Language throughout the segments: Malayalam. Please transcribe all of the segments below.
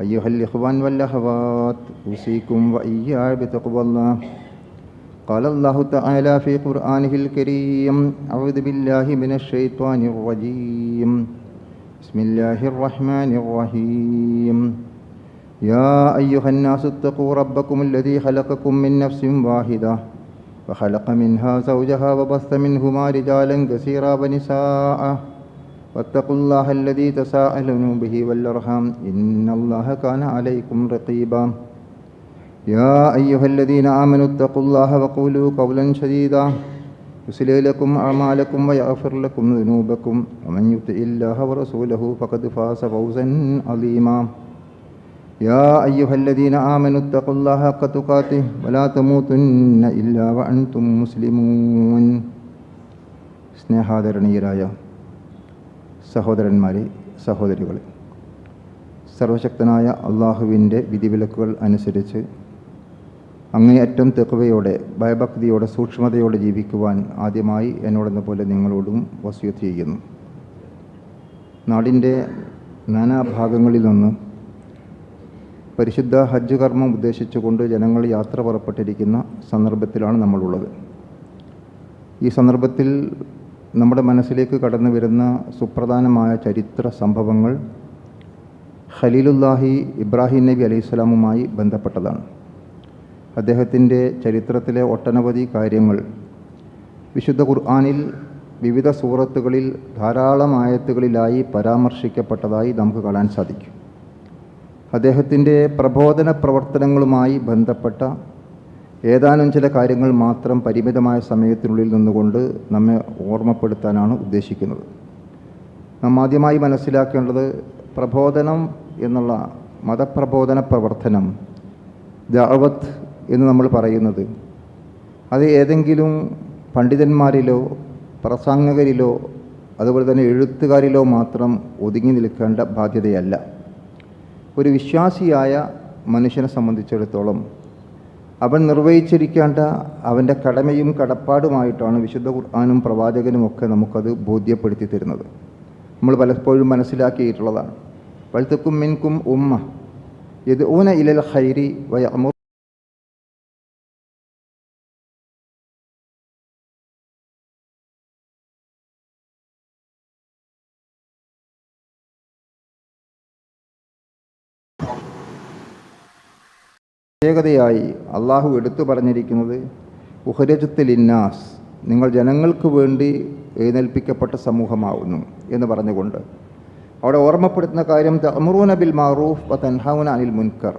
أيها الإخوان والأخوات أوصيكم وإياي بتقوى الله. قال الله تعالى في قرآنه الكريم أعوذ بالله من الشيطان الرجيم. بسم الله الرحمن الرحيم. يا أيها الناس اتقوا ربكم الذي خلقكم من نفس واحدة وخلق منها زوجها وبث منهما رجالا كثيرا ونساء. واتقوا الله الذي تساءلون به والأرحام إن الله كان عليكم رقيبا يا أيها الذين آمنوا اتقوا الله وقولوا قولا سديدا يصلح لكم أعمالكم ويغفر لكم ذنوبكم ومن يطع الله ورسوله فقد فاز فوزا عظيما يا أيها الذين آمنوا اتقوا الله حق تقاته ولا تموتن إلا وأنتم مسلمون സ്നേഹാദരണീയരായ സഹോദരന്മാരെ സഹോദരികളെ. സർവശക്തനായ അള്ളാഹുവിന്റെ വിധിവിലക്കുകൾ അനുസരിച്ച് അങ്ങേയറ്റം തെക്കുവയോടെ ഭയഭക്തിയോടെ സൂക്ഷ്മതയോടെ ജീവിക്കുവാൻ ആദ്യമായി എന്നോടെന്ന പോലെ നിങ്ങളോടും വസ്യത്ത് ചെയ്യുന്നു. നാടിന്റെ നാനാഭാഗങ്ങളിൽ നിന്ന് പരിശുദ്ധ ഹജ്ജ് കർമ്മം ഉദ്ദേശിച്ചുകൊണ്ട് ജനങ്ങൾ യാത്ര പുറപ്പെട്ടിരിക്കുന്ന സന്ദർഭത്തിലാണ് നമ്മളുള്ളത്. ഈ സന്ദർഭത്തിൽ നമ്മുടെ മനസ്സിലേക്ക് കടന്നു വരുന്ന സുപ്രധാനമായ ചരിത്ര സംഭവങ്ങൾ ഖലീലുല്ലാഹി ഇബ്രാഹിം നബി അലൈഹിസ്സലാമുമായി ബന്ധപ്പെട്ടതാണ്. അദ്ദേഹത്തിന്റെ ചരിത്രത്തിലെ ഒട്ടനവധി കാര്യങ്ങൾ വിശുദ്ധ ഖുർആാനിൽ വിവിധ സൂറത്തുകളിൽ ധാരാളം ആയത്തുകളിലായി പരാമർശിക്കപ്പെട്ടതായി നമുക്ക് കാണാൻ സാധിക്കും. അദ്ദേഹത്തിന്റെ പ്രബോധന പ്രവർത്തനങ്ങളുമായി ബന്ധപ്പെട്ട ഏതാനും ചില കാര്യങ്ങൾ മാത്രം പരിമിതമായ സമയത്തിനുള്ളിൽ നിന്നുകൊണ്ട് നമ്മെ ഓർമ്മപ്പെടുത്താനാണ് ഉദ്ദേശിക്കുന്നത്. നാം ആദ്യമായി മനസ്സിലാക്കേണ്ടത് പ്രബോധനം എന്നുള്ള മതപ്രബോധന പ്രവർത്തനം ദഅവത്ത് എന്ന് നമ്മൾ പറയുന്നത്. അത് ഏതെങ്കിലും പണ്ഡിതന്മാരിലോ പ്രസംഗകരിലോ അതുപോലെ തന്നെ എഴുത്തുകാരിലോ മാത്രം ഒതുങ്ങി നിൽക്കേണ്ട ബാധ്യതയല്ല. ഒരു വിശ്വാസിയായ മനുഷ്യനെ സംബന്ധിച്ചിടത്തോളം അവൻ നിർവഹിച്ചിരിക്കേണ്ട അവന്റെ കടമയും കടപ്പാടുമായിട്ടാണ് വിശുദ്ധ ഖുർആാനും പ്രവാചകനും ഒക്കെ നമുക്കത് ബോധ്യപ്പെടുത്തി തരുന്നത്. നമ്മൾ പലപ്പോഴും മനസ്സിലാക്കിയിട്ടുള്ളതാണ്. വഴുത്തക്കും മിൻകും ഉമ്മ ഇത് ഊന ഇലൽ ഹൈരി വയമു പ്രത്യേകതയായി അള്ളാഹു എടുത്തു പറഞ്ഞിരിക്കുന്നത് ഉഹരജത്തിൽ ഇന്നാസ് നിങ്ങൾ ജനങ്ങൾക്ക് വേണ്ടി എഴുന്നേൽപ്പിക്കപ്പെട്ട സമൂഹമാവുന്നു എന്ന് പറഞ്ഞുകൊണ്ട്. അവിടെ ഓർമ്മപ്പെടുത്തുന്ന കാര്യം തമറൂന ബിൽ മാറൂഫ് വ തൻഹൗന അനിൽ മുൻകർ.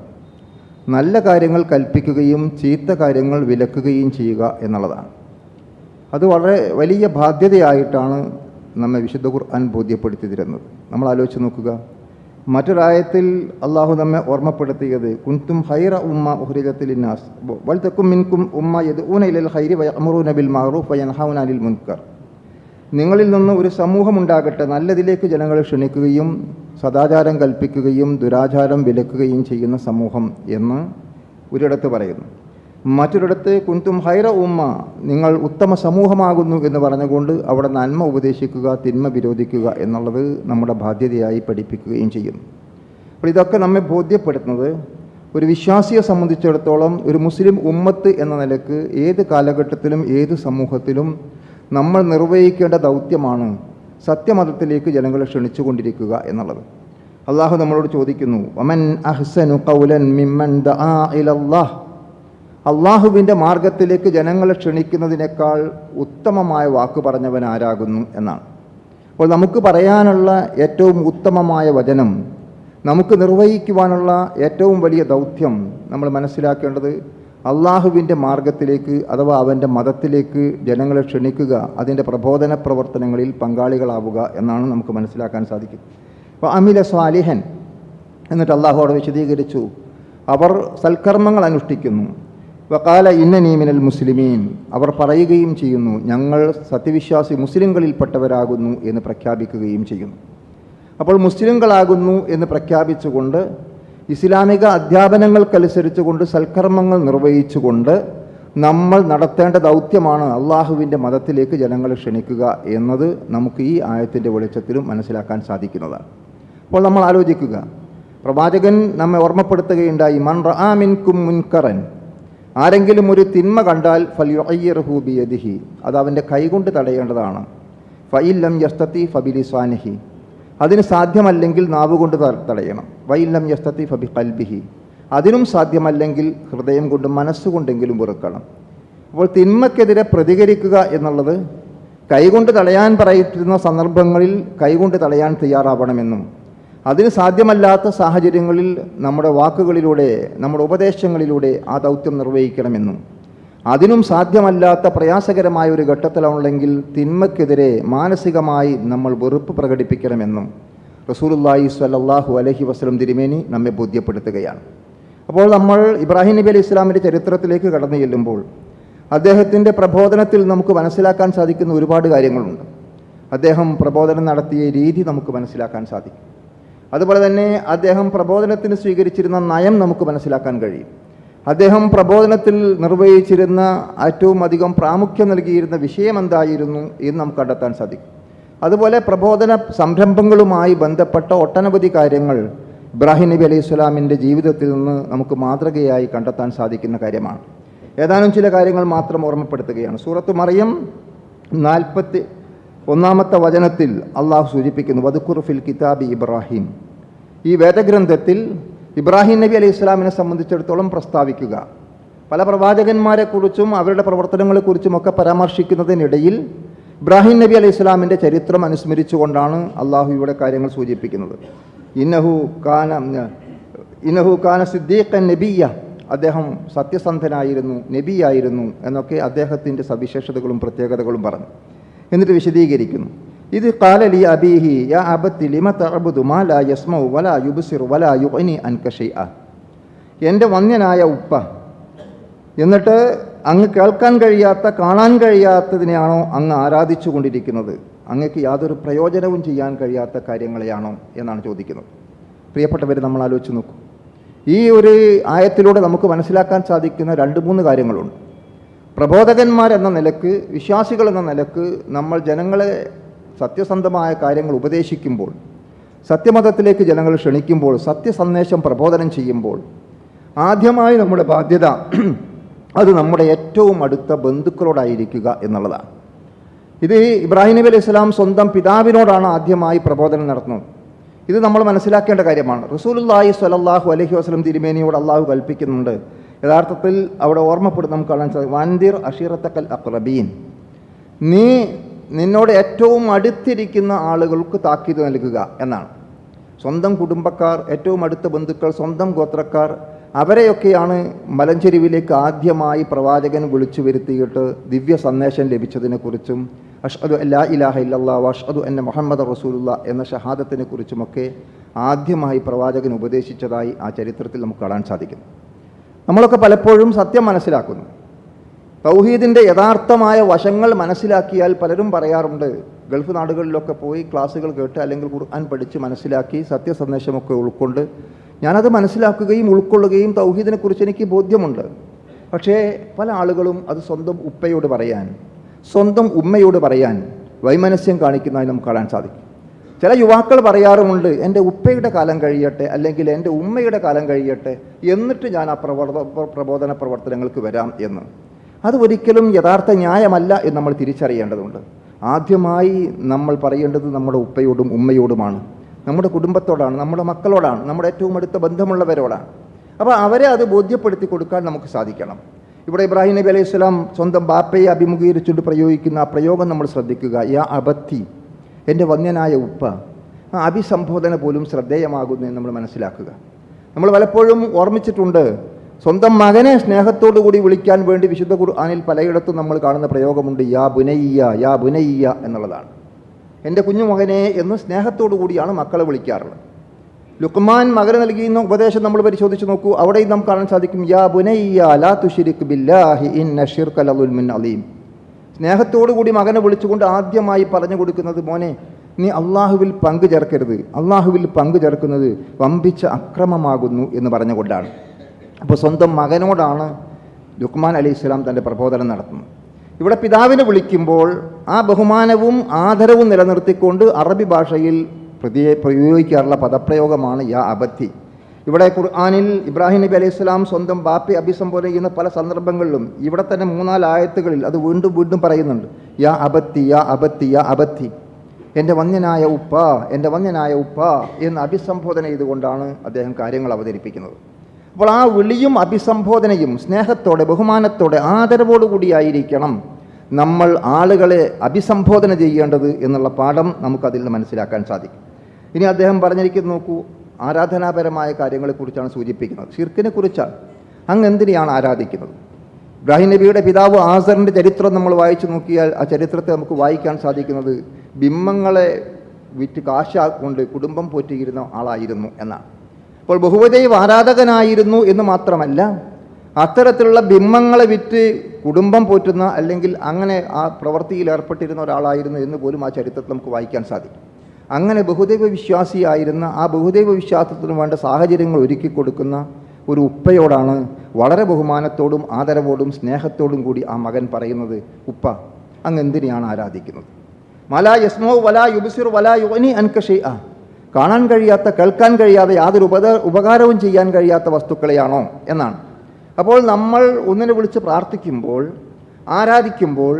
നല്ല കാര്യങ്ങൾ കൽപ്പിക്കുകയും ചീത്ത കാര്യങ്ങൾ വിലക്കുകയും ചെയ്യുക എന്നുള്ളതാണ്. അത് വളരെ വലിയ ബാധ്യതയായിട്ടാണ് നമ്മെ വിശുദ്ധ ഖുർആൻ ബോധ്യപ്പെടുത്തി തരുന്നത് നമ്മൾ ആലോചിച്ച് നോക്കുക. മറ്റൊരായത്തിൽ അള്ളാഹു നമ്മെ ഓർമ്മപ്പെടുത്തിയത് കുന്തും ഹൈറ ഉമ്മ ഉഹ്രിജത്തിലിന്നാസ് വൽ തെക്കും മിൻകും ഉമ്മ യത് ഊന ഇലൽ ഹൈരി വയമറൂന നബിൽ മാറൂഫ് വയൻഹൗന അനിൽ മുൻകർ. നിങ്ങളിൽ നിന്ന് ഒരു സമൂഹം ഉണ്ടാകട്ടെ നല്ലതിലേക്ക് ജനങ്ങളെ ക്ഷണിക്കുകയും സദാചാരം കൽപ്പിക്കുകയും ദുരാചാരം വിലക്കുകയും ചെയ്യുന്ന സമൂഹം എന്ന് ഒരിടത്ത് പറയുന്നു. മറ്റൊരിടത്ത് കുന്തും ഹൈറ ഉമ്മ നിങ്ങൾ ഉത്തമ സമൂഹമാകുന്നു എന്ന് പറഞ്ഞുകൊണ്ട് അവിടെ നന്മ ഉപദേശിക്കുക തിന്മ വിരോധിക്കുക എന്നുള്ളത് നമ്മുടെ ബാധ്യതയായി പഠിപ്പിക്കുകയും ചെയ്യുന്നു. അപ്പോൾ ഇതൊക്കെ നമ്മെ ബോധ്യപ്പെടുത്തുന്നത് ഒരു വിശ്വാസിയെ സംബന്ധിച്ചിടത്തോളം ഒരു മുസ്ലിം ഉമ്മത്ത് എന്ന നിലയ്ക്ക് ഏത് കാലഘട്ടത്തിലും ഏത് സമൂഹത്തിലും നമ്മൾ നിർവഹിക്കേണ്ട ദൗത്യമാണ് സത്യമതത്തിലേക്ക് ജനങ്ങളെ ക്ഷണിച്ചുകൊണ്ടിരിക്കുക എന്നുള്ളത്. അള്ളാഹു നമ്മളോട് ചോദിക്കുന്നു വമൻ അഹ്സനു കൗലൻ മിമ്മൻ ദആ ഇലല്ലാഹ്? അള്ളാഹുവിന്റെ മാർഗത്തിലേക്ക് ജനങ്ങളെ ക്ഷണിക്കുന്നതിനേക്കാൾ ഉത്തമമായ വാക്ക് പറഞ്ഞവൻ ആരാകുന്നു എന്നാണ്. അപ്പോൾ നമുക്ക് പറയാനുള്ള ഏറ്റവും ഉത്തമമായ വചനം നമുക്ക് നിർവഹിക്കുവാനുള്ള ഏറ്റവും വലിയ ദൗത്യം നമ്മൾ മനസ്സിലാക്കേണ്ടത് അള്ളാഹുവിന്റെ മാർഗത്തിലേക്ക് അഥവാ അവന്റെ മതത്തിലേക്ക് ജനങ്ങളെ ക്ഷണിക്കുക അതിന്റെ പ്രബോധന പ്രവർത്തനങ്ങളിൽ പങ്കാളികളാവുക എന്നാണ് നമുക്ക് മനസ്സിലാക്കാൻ സാധിക്കും. അപ്പോൾ അമില സ്വാലിഹൻ എന്നിട്ട് അള്ളാഹു അവിടെ വിശദീകരിച്ചു. അവർ സൽക്കർമ്മങ്ങൾ അനുഷ്ഠിക്കുന്നു. വക്കാല ഇന്ന നീമിനൽ മുസ്ലിമീൻ. അവർ പറയുകയും ചെയ്യുന്നു ഞങ്ങൾ സത്യവിശ്വാസി മുസ്ലിങ്ങളിൽപ്പെട്ടവരാകുന്നു എന്ന് പ്രഖ്യാപിക്കുകയും ചെയ്യുന്നു. അപ്പോൾ മുസ്ലിങ്ങളാകുന്നു എന്ന് പ്രഖ്യാപിച്ചുകൊണ്ട് ഇസ്ലാമിക അധ്യാപനങ്ങൾക്കനുസരിച്ചുകൊണ്ട് സൽക്കർമ്മങ്ങൾ നിർവഹിച്ചുകൊണ്ട് നമ്മൾ നടത്തേണ്ട ദൗത്യമാണ് അള്ളാഹുവിന്റെ മതത്തിലേക്ക് ജനങ്ങളെ ക്ഷണിക്കുക എന്നത് നമുക്ക് ഈ ആയത്തിന്റെ വെളിച്ചത്തിലും മനസ്സിലാക്കാൻ സാധിക്കുന്നതാണ്. അപ്പോൾ നമ്മൾ ആലോചിക്കുക പ്രവാചകൻ നമ്മെ ഓർമ്മപ്പെടുത്തുകയുണ്ടായി മൺ റആമിൻകും മുൻകറൻ. ആരെങ്കിലും ഒരു തിന്മ കണ്ടാൽ ബിയദിഹി അത് അവന്റെ കൈകൊണ്ട് തടയേണ്ടതാണ്. ഫയില്ലം യസ്തത്തി ഫബിലിസ്വാനിഹി അതിന് സാധ്യമല്ലെങ്കിൽ നാവുകൊണ്ട് കൊണ്ട് തടയണം. വൈല്ലം യസ്തത്തി ഫബി കൽബിഹി അതിനും സാധ്യമല്ലെങ്കിൽ ഹൃദയം കൊണ്ട് മനസ്സുകൊണ്ടെങ്കിലും വെറുക്കണം. അപ്പോൾ തിന്മക്കെതിരെ പ്രതികരിക്കുക എന്നുള്ളത് കൈകൊണ്ട് തടയാൻ പറയുന്ന സന്ദർഭങ്ങളിൽ കൈകൊണ്ട് തടയാൻ തയ്യാറാവണമെന്നും അതിന് സാധ്യമല്ലാത്ത സാഹചര്യങ്ങളിൽ നമ്മുടെ വാക്കുകളിലൂടെ നമ്മുടെ ഉപദേശങ്ങളിലൂടെ ആ ദൗത്യം നിർവഹിക്കണമെന്നും അതിനും സാധ്യമല്ലാത്ത പ്രയാസകരമായ ഒരു ഘട്ടത്തിലാണെങ്കിൽ തിന്മയ്ക്കെതിരെ മാനസികമായി നമ്മൾ വെറുപ്പ് പ്രകടിപ്പിക്കണമെന്നും റസൂലുല്ലാഹി സ്വല്ലല്ലാഹു അലഹി വസ്ലം തിരുമേനി നമ്മെ ബോധ്യപ്പെടുത്തുകയാണ്. അപ്പോൾ നമ്മൾ ഇബ്രാഹിം നബി അലി ഇസ്ലാമിന്റെ ചരിത്രത്തിലേക്ക് കടന്നു ചെല്ലുമ്പോൾ അദ്ദേഹത്തിന്റെ പ്രബോധനത്തിൽ നമുക്ക് മനസ്സിലാക്കാൻ സാധിക്കുന്ന ഒരുപാട് കാര്യങ്ങളുണ്ട്. അദ്ദേഹം പ്രബോധനം നടത്തിയ രീതി നമുക്ക് മനസ്സിലാക്കാൻ സാധിക്കും. അതുപോലെ തന്നെ അദ്ദേഹം പ്രബോധനത്തിന് സ്വീകരിച്ചിരുന്ന നയം നമുക്ക് മനസ്സിലാക്കാൻ കഴിയും. അദ്ദേഹം പ്രബോധനത്തിൽ നിർവഹിച്ചിരുന്ന ഏറ്റവും അധികം പ്രാമുഖ്യം നൽകിയിരുന്ന വിഷയം എന്തായിരുന്നു എന്ന് നമുക്ക് കണ്ടെത്താൻ സാധിക്കും. അതുപോലെ പ്രബോധന സംരംഭങ്ങളുമായി ബന്ധപ്പെട്ട ഒട്ടനവധി കാര്യങ്ങൾ ഇബ്രാഹിം നബി അലൈഹി സ്വലാമിന്റെ ജീവിതത്തിൽ നിന്ന് നമുക്ക് മാതൃകയായി കണ്ടെത്താൻ സാധിക്കുന്ന കാര്യമാണ്. ഏതാനും ചില കാര്യങ്ങൾ മാത്രം ഓർമ്മപ്പെടുത്തുകയാണ്. സൂറത്ത് മറിയം നാൽപ്പത്തി ഒന്നാമത്തെ വചനത്തിൽ അള്ളാഹു സൂചിപ്പിക്കുന്നു വധുക്കുറുഫിൽ ഫിൽ കിതാബി ഇബ്രാഹിം. ഈ വേദഗ്രന്ഥത്തിൽ ഇബ്രാഹിം നബി അലൈഹി ഇസ്ലാമിനെ സംബന്ധിച്ചിടത്തോളം പ്രസ്താവിക്കുക. പല പ്രവാചകന്മാരെക്കുറിച്ചും അവരുടെ പ്രവർത്തനങ്ങളെക്കുറിച്ചും ഒക്കെ പരാമർശിക്കുന്നതിനിടയിൽ ഇബ്രാഹിം നബി അലൈഹി ഇസ്ലാമിന്റെ ചരിത്രം അനുസ്മരിച്ചുകൊണ്ടാണ് അള്ളാഹു ഇവിടെ കാര്യങ്ങൾ സൂചിപ്പിക്കുന്നത്. ഇന്നഹു കാന ഇന്നഹു കാന സിദ്ദീഖൻ നബിയ അദ്ദേഹം സത്യസന്ധനായിരുന്നു നബിയായിരുന്നു എന്നൊക്കെ അദ്ദേഹത്തിന്റെ സവിശേഷതകളും പ്രത്യേകതകളും പറഞ്ഞു. എന്നിട്ട് വിശദീകരിക്കുന്നു. ഇത് കാലലി അബീഹി യാ അബത്തി ലിമ തഅബുദു മാ ലാ യസ്മഉ വലാ യുബ്സിറു വലാ യുഗ്നി അൻക എന്റെ വന്യനായ ഉപ്പ എന്നിട്ട് അങ്ങ് കേൾക്കാൻ കഴിയാത്ത കാണാൻ കഴിയാത്തതിനെയാണോ അങ്ങ് ആരാധിച്ചു കൊണ്ടിരിക്കുന്നത് അങ്ങക്ക് യാതൊരു പ്രയോജനവും ചെയ്യാൻ കഴിയാത്ത കാര്യങ്ങളെയാണോ എന്നാണ് ചോദിക്കുന്നത്. പ്രിയപ്പെട്ടവർ നമ്മൾ ആലോചിച്ച് നോക്കും. ഈ ഒരു ആയത്തിലൂടെ നമുക്ക് മനസ്സിലാക്കാൻ സാധിക്കുന്ന രണ്ട് മൂന്ന് കാര്യങ്ങളുണ്ട്. പ്രബോധകന്മാരെന്ന നിലയ്ക്ക് വിശ്വാസികൾ എന്ന നിലയ്ക്ക് നമ്മൾ ജനങ്ങളെ സത്യസന്ധമായ കാര്യങ്ങൾ ഉപദേശിക്കുമ്പോൾ സത്യമതത്തിലേക്ക് ജനങ്ങൾ ക്ഷണിക്കുമ്പോൾ സത്യസന്ദേശം പ്രബോധനം ചെയ്യുമ്പോൾ ആദ്യമായി നമ്മുടെ ബാധ്യത അത് നമ്മുടെ ഏറ്റവും അടുത്ത ബന്ധുക്കളോടായിരിക്കുക എന്നുള്ളതാണ്. ഇത് ഇബ്രാഹിം നബി അലൈഹി സ്വലാം സ്വന്തം പിതാവിനോടാണ് ആദ്യമായി പ്രബോധനം നടത്തുന്നത്. ഇത് നമ്മൾ മനസ്സിലാക്കേണ്ട കാര്യമാണ്. റസൂലുല്ലാഹി സ്വലല്ലാഹു അലഹി വസ്ലം തിരുമേനിയോട് അള്ളാഹു കൽപ്പിക്കുന്നുണ്ട് യഥാർത്ഥത്തിൽ അവിടെ ഓർമ്മപ്പെടുന്ന നമുക്ക് കാണാൻ സാധിക്കും. വാന്തിർ അഷീറത്തക്കൽ അക്രബീൻ. നീ നിന്നോട് ഏറ്റവും അടുത്തിരിക്കുന്ന ആളുകൾക്ക് താക്കീത് നൽകുക എന്നാണ്. സ്വന്തം കുടുംബക്കാർ ഏറ്റവും അടുത്ത ബന്ധുക്കൾ സ്വന്തം ഗോത്രക്കാർ അവരെയൊക്കെയാണ് മലഞ്ചെരുവിലേക്ക് ആദ്യമായി പ്രവാചകൻ വിളിച്ചു വരുത്തിയിട്ട് ദിവ്യ സന്ദേശം ലഭിച്ചതിനെക്കുറിച്ചും അഷ്അദു അല്ലാ ഇലാഹ ഇല്ലല്ലാ അഷ്അദു എന്ന മുഹമ്മദ് റസൂലുള്ള എന്ന ഷഹാദത്തിനെക്കുറിച്ചുമൊക്കെ ആദ്യമായി പ്രവാചകൻ ഉപദേശിച്ചതായി ആ ചരിത്രത്തിൽ നമുക്ക് കാണാൻ സാധിക്കുന്നു. നമ്മളൊക്കെ പലപ്പോഴും സത്യം മനസ്സിലാക്കുന്നു. തൗഹീദിന്റെ യഥാർത്ഥമായ വശങ്ങൾ മനസ്സിലാക്കിയാൽ പലരും പറയാറുണ്ട് ഗൾഫ് നാടുകളിലൊക്കെ പോയി ക്ലാസ്സുകൾ കേട്ട് അല്ലെങ്കിൽ ഖുർആൻ പഠിച്ച് മനസ്സിലാക്കി സത്യസന്ദേശമൊക്കെ ഉൾക്കൊണ്ട് ഞാനത് മനസ്സിലാക്കുകയും ഉൾക്കൊള്ളുകയും തൗഹീദിനെക്കുറിച്ച് എനിക്ക് ബോധ്യമുണ്ട്. പക്ഷേ പല ആളുകളും അത് സ്വന്തം ഉപ്പയോട് പറയാൻ സ്വന്തം ഉമ്മയോട് പറയാൻ വൈമനസ്യം കാണിക്കുന്നതായി നമുക്ക് കാണാൻ സാധിക്കും. ചില യുവാക്കൾ പറയാറുമുണ്ട് എന്റെ ഉപ്പയുടെ കാലം കഴിയട്ടെ അല്ലെങ്കിൽ എന്റെ ഉമ്മയുടെ കാലം കഴിയട്ടെ എന്നിട്ട് ഞാൻ ആ പ്രവർത്ത പ്രബോധന പ്രവർത്തനങ്ങൾക്ക് വരാം എന്ന്. അത് ഒരിക്കലും യഥാർത്ഥ ന്യായമല്ല എന്ന് നമ്മൾ തിരിച്ചറിയേണ്ടതുണ്ട്. ആദ്യമായി നമ്മൾ പറയേണ്ടത് നമ്മുടെ ഉപ്പയോടും ഉമ്മയോടുമാണ്. നമ്മുടെ കുടുംബത്തോടാണ് നമ്മുടെ മക്കളോടാണ് നമ്മുടെ ഏറ്റവും അടുത്ത ബന്ധമുള്ളവരോടാണ്. അപ്പോൾ അവരെ അത് ബോധ്യപ്പെടുത്തി കൊടുക്കാൻ നമുക്ക് സാധിക്കണം. ഇവിടെ ഇബ്രാഹിം നബി അലൈഹി സ്വലാം സ്വന്തം ബാപ്പയെ അഭിമുഖീകരിച്ചുകൊണ്ട് പ്രയോഗിക്കുന്ന ആ പ്രയോഗം നമ്മൾ ശ്രദ്ധിക്കുക. യാ അബത്തി എന്റെ വന്യനായ ഉപ്പ ആ അഭിസംബോധന പോലും ശ്രദ്ധേയമാകുന്നു എന്ന് നമ്മൾ മനസ്സിലാക്കുക. നമ്മൾ പലപ്പോഴും ഓർമ്മിച്ചിട്ടുണ്ട് സ്വന്തം മകനെ സ്നേഹത്തോടു കൂടി വിളിക്കാൻ വേണ്ടി വിശുദ്ധ ഖുർആാനിൽ പലയിടത്തും നമ്മൾ കാണുന്ന പ്രയോഗമുണ്ട് യാ ബുനയ്യ യാ ബുനയ്യ എന്നുള്ളതാണ്. എന്റെ കുഞ്ഞു മകനെ എന്ന് സ്നേഹത്തോടു കൂടിയാണ് മക്കളെ വിളിക്കാറുള്ളത്. ലുക്മാൻ മകന് നൽകിയുന്ന ഉപദേശം നമ്മൾ പരിശോധിച്ച് നോക്കൂ. അവിടെയും നമുക്ക് കാണാൻ സാധിക്കും യാ ബുനയ്യ ലാ തുഷിരിക് ബില്ലാഹി ഇന്ന ഷിർക ലദുൽമുൻ അലീം. സ്നേഹത്തോടു കൂടി മകനെ വിളിച്ചുകൊണ്ട് ആദ്യമായി പറഞ്ഞു കൊടുക്കുന്നത് മോനെ നീ അള്ളാഹുവിൽ പങ്കു ചേർക്കരുത്. അള്ളാഹുവിൽ പങ്കു ചേർക്കുന്നത് വമ്പിച്ച അക്രമമാകുന്നു എന്ന് പറഞ്ഞുകൊണ്ടാണ്. അപ്പോൾ സ്വന്തം മകനോടാണ് ലുക്മാൻ അലി ഇസ്ലാം തന്റെ പ്രബോധനം നടത്തുന്നത്. ഇവിടെ പിതാവിനെ വിളിക്കുമ്പോൾ ആ ബഹുമാനവും ആദരവും നിലനിർത്തിക്കൊണ്ട് അറബി ഭാഷയിൽ പ്രതി പ്രയോഗിക്കാറുള്ള പദപ്രയോഗമാണ് യാ അബത്തി. ഇവിടെ ഖുർആാനിൽ ഇബ്രാഹിം നബി അലൈഹി സ്വലാം സ്വന്തം ബാപ്പയെ അഭിസംബോധന ചെയ്യുന്ന പല സന്ദർഭങ്ങളിലും ഇവിടെ തന്നെ മൂന്നാൽ ആയത്തുകളിൽ അത് വീണ്ടും വീണ്ടും പറയുന്നുണ്ട്. യാ അബത്തി യാ അബത്തി യാ അബത്തി. എന്റെ വന്യനായ ഉപ്പ എന്റെ വന്യനായ ഉപ്പ എന്ന് അഭിസംബോധന ചെയ്തുകൊണ്ടാണ് അദ്ദേഹം കാര്യങ്ങൾ അവതരിപ്പിക്കുന്നത്. അപ്പോൾ ആ വിളിയും അഭിസംബോധനയും സ്നേഹത്തോടെ ബഹുമാനത്തോടെ ആദരവോടുകൂടിയായിരിക്കണം നമ്മൾ ആളുകളെ അഭിസംബോധന ചെയ്യേണ്ടത് എന്നുള്ള പാഠം നമുക്കതിൽ നിന്ന് മനസ്സിലാക്കാൻ സാധിക്കും. ഇനി അദ്ദേഹം പറഞ്ഞിരിക്കുന്നു നോക്കൂ ആരാധനാപരമായ കാര്യങ്ങളെക്കുറിച്ചാണ് സൂചിപ്പിക്കുന്നത്. ഷിർക്കിനെ കുറിച്ചാണ് അങ്ങ് എന്തിനെയാണ് ആരാധിക്കുന്നത്? ഇബ്രാഹിം നബിയുടെ പിതാവ് ആസറിന്റെ ചരിത്രം നമ്മൾ വായിച്ചു നോക്കിയാൽ ആ ചരിത്രത്തെ നമുക്ക് വായിക്കാൻ സാധിക്കുന്നത് ബിംബങ്ങളെ വിറ്റ് കാശ കൊണ്ട് കുടുംബം പോറ്റിയിരുന്ന ആളായിരുന്നു എന്നാണ്. അപ്പോൾ ബഹുവദൈവ ആരാധകനായിരുന്നു എന്ന് മാത്രമല്ല അത്തരത്തിലുള്ള ബിംബങ്ങളെ വിറ്റ് കുടുംബം പോറ്റുന്ന അല്ലെങ്കിൽ അങ്ങനെ ആ പ്രവൃത്തിയിൽ ഏർപ്പെട്ടിരുന്ന ഒരാളായിരുന്നു എന്ന് പോലും ആ ചരിത്രത്തിൽ നമുക്ക് വായിക്കാൻ സാധിക്കും. അങ്ങനെ ബഹുദൈവ വിശ്വാസിയായിരുന്ന ആ ബഹുദൈവ വിശ്വാസത്തിന് വേണ്ട സാഹചര്യങ്ങൾ ഒരുക്കി കൊടുക്കുന്ന ഒരു ഉപ്പയോടാണ് വളരെ ബഹുമാനത്തോടും ആദരവോടും സ്നേഹത്തോടും കൂടി ആ മകൻ പറയുന്നത് ഉപ്പ അങ്ങ് എന്തിനെയാണ് ആരാധിക്കുന്നത്? മലാ യസ്മോ വലാ യുബിസിർ വലാ യുവനി അൻകഷേ ആ കാണാൻ കഴിയാത്ത കേൾക്കാൻ കഴിയാതെ യാതൊരു ഉപത ഉപകാരവും ചെയ്യാൻ കഴിയാത്ത വസ്തുക്കളെയാണോ? എന്നാണ്. അപ്പോൾ നമ്മൾ ഒന്നിനെ വിളിച്ച് പ്രാർത്ഥിക്കുമ്പോൾ ആരാധിക്കുമ്പോൾ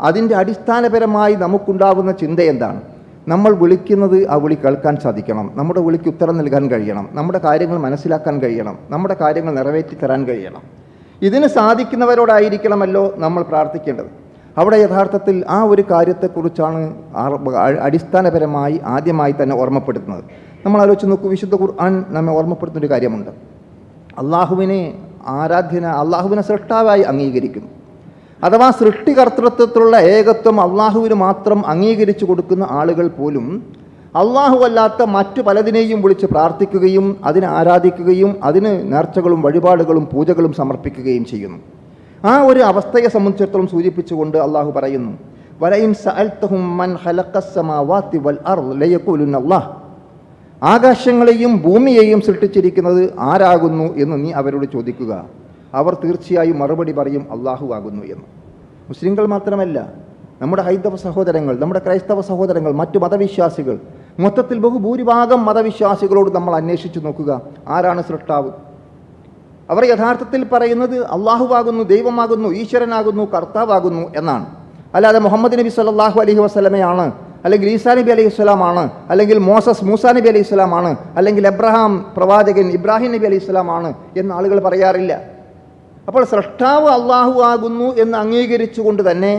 അതിന്റെ അടിസ്ഥാനപരമായി നമുക്കുണ്ടാകുന്ന ചിന്ത എന്താണ്? നമ്മൾ വിളിക്കുന്നത് ആ വിളി കേൾക്കാൻ സാധിക്കണം. നമ്മുടെ വിളിക്ക് ഉത്തരം നൽകാൻ കഴിയണം. നമ്മുടെ കാര്യങ്ങൾ മനസ്സിലാക്കാൻ കഴിയണം. നമ്മുടെ കാര്യങ്ങൾ നിറവേറ്റി തരാൻ കഴിയണം. ഇതിന് സാധിക്കുന്നവരോടായിരിക്കണമല്ലോ നമ്മൾ പ്രാർത്ഥിക്കേണ്ടത്. അവിടെ യഥാർത്ഥത്തിൽ ആ ഒരു കാര്യത്തെക്കുറിച്ചാണ് അടിസ്ഥാനപരമായി ആദ്യമായി തന്നെ ഓർമ്മപ്പെടുത്തുന്നത്. നമ്മൾ ആലോചിച്ച് നോക്കൂ വിശുദ്ധ ഖുർആൻ നമ്മെ ഓർമ്മപ്പെടുത്തുന്ന ഒരു കാര്യമുണ്ട്. അള്ളാഹുവിനെ ആരാധ്യന അള്ളാഹുവിനെ സൃഷ്ടാവായി അംഗീകരിക്കുന്നു. അഥവാ സൃഷ്ടികർത്തൃത്വത്തിലുള്ള ഏകത്വം അള്ളാഹുവിന് മാത്രം അംഗീകരിച്ചു കൊടുക്കുന്ന ആളുകൾ പോലും അള്ളാഹു അല്ലാത്ത മറ്റു പലതിനെയും വിളിച്ച് പ്രാർത്ഥിക്കുകയും അതിനെ ആരാധിക്കുകയും അതിന് നേർച്ചകളും വഴിപാടുകളും പൂജകളും സമർപ്പിക്കുകയും ചെയ്യുന്നു. ആ ഒരു അവസ്ഥയെ സംബന്ധിച്ചിടത്തോളം സൂചിപ്പിച്ചുകൊണ്ട് അള്ളാഹു പറയുന്നു വലയിൻ മൻ വൽ ആകാശങ്ങളെയും ഭൂമിയെയും സൃഷ്ടിച്ചിരിക്കുന്നത് ആരാകുന്നു എന്ന് നീ അവരോട് ചോദിക്കുക. അവർ തീർച്ചയായും മറുപടി പറയും അള്ളാഹു ആകുന്നു എന്ന്. മുസ്ലിങ്ങൾ മാത്രമല്ല നമ്മുടെ ഹൈന്ദവ സഹോദരങ്ങൾ നമ്മുടെ ക്രൈസ്തവ സഹോദരങ്ങൾ മറ്റു മതവിശ്വാസികൾ മൊത്തത്തിൽ ബഹുഭൂരിഭാഗം മതവിശ്വാസികളോട് നമ്മൾ അന്വേഷിച്ചു നോക്കുക. ആരാണ് സൃഷ്ടാവ്? അവർ യഥാർത്ഥത്തിൽ പറയുന്നത് അള്ളാഹുവാകുന്നു ദൈവമാകുന്നു ഈശ്വരനാകുന്നു കർത്താവാകുന്നു എന്നാണ്. അല്ലാതെ മുഹമ്മദ് നബി സല്ലല്ലാഹു അലഹി വസ്ലമയാണ് അല്ലെങ്കിൽ ഈസാ നബി അലൈഹി സ്വലാമാണ് അല്ലെങ്കിൽ മോസസ് മൂസാ നബി അലൈഹി സ്വലാമാണ് അല്ലെങ്കിൽ എബ്രഹാം പ്രവാചകൻ ഇബ്രാഹിം നബി അലൈഹി സ്വലാമാണ് എന്ന് ആളുകൾ പറയാറില്ല. അപ്പോൾ സൃഷ്ടാവ് അള്ളാഹു ആകുന്നു എന്ന് അംഗീകരിച്ചുകൊണ്ട് തന്നെ